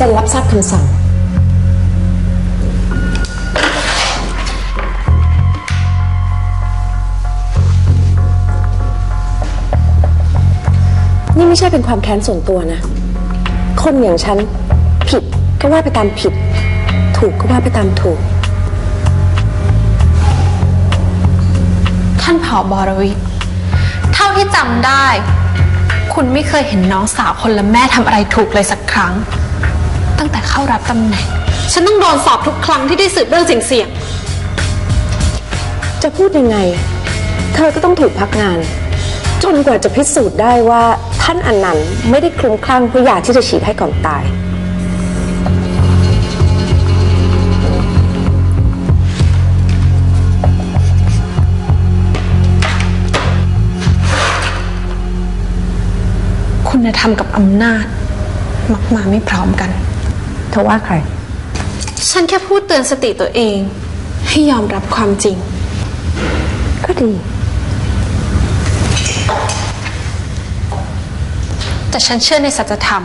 ซ็นรับทราบคำสั่ง นี่ไม่ใช่เป็นความแค้นส่วนตัวนะ คนอย่างฉันผิดก็ว่าไปตามผิด ถูกก็ว่าไปตามถูก ท่านผอบอรวิทย์เท่าที่จำได้ คุณไม่เคยเห็นน้องสาวคนละแม่ทำอะไรถูกเลยสักครั้ง ตั้งแต่เข้ารับตำแหน่ง ฉันต้องโดนสอบทุกครั้งที่ได้สืบเรื่องเสี่ยงจะพูดยังไง เธอก็ต้องถูกพักงาน จนกว่าจะพิสูจน์ได้ว่าท่านอนันต์ไม่ได้คลุ้มคลั่งเพราะยาที่จะฉีดให้ก่อนตายๆคุณธรรมกับอำนาจ มักมาไม่พร้อมกัน เธอว่าใคร ฉันแค่พูดเตือนสติตัวเอง ให้ยอมรับความจริง ก็ดี แต่ฉันเชื่อในสัจธรรม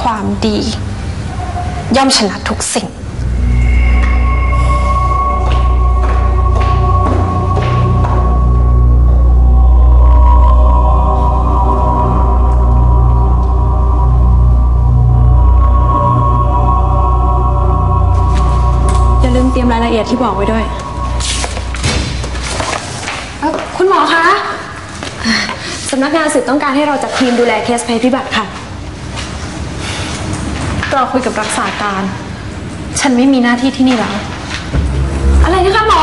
ความดี ย่อมชนะทุกสิ่ง ลืมเตรียมรายละเอียดที่บอกไว้ด้วยเอ่อคุณหมอคะอ่าสำนักงานสืบต้องการให้เราจัดทีมดูแลเคสภัยพิบัติค่ะ เราคุยกับรักษาการ ฉันไม่มีหน้าที่ที่นี่แล้ว อะไรนะคะหมอ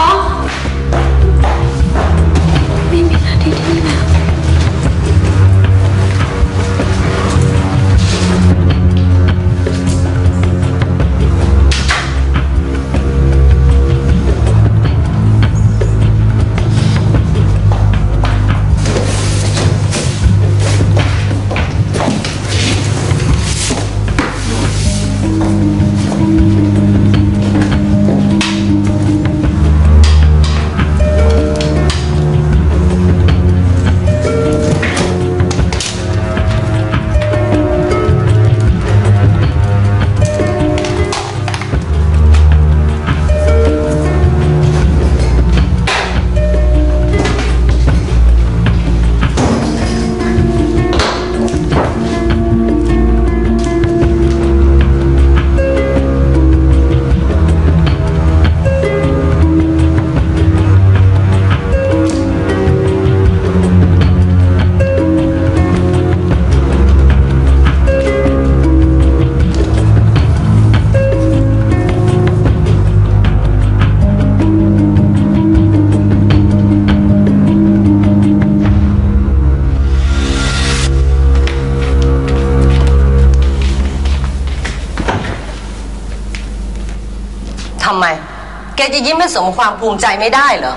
ทำไม แกจะยิ้มให้สมความภูมิใจไม่ได้เหรอ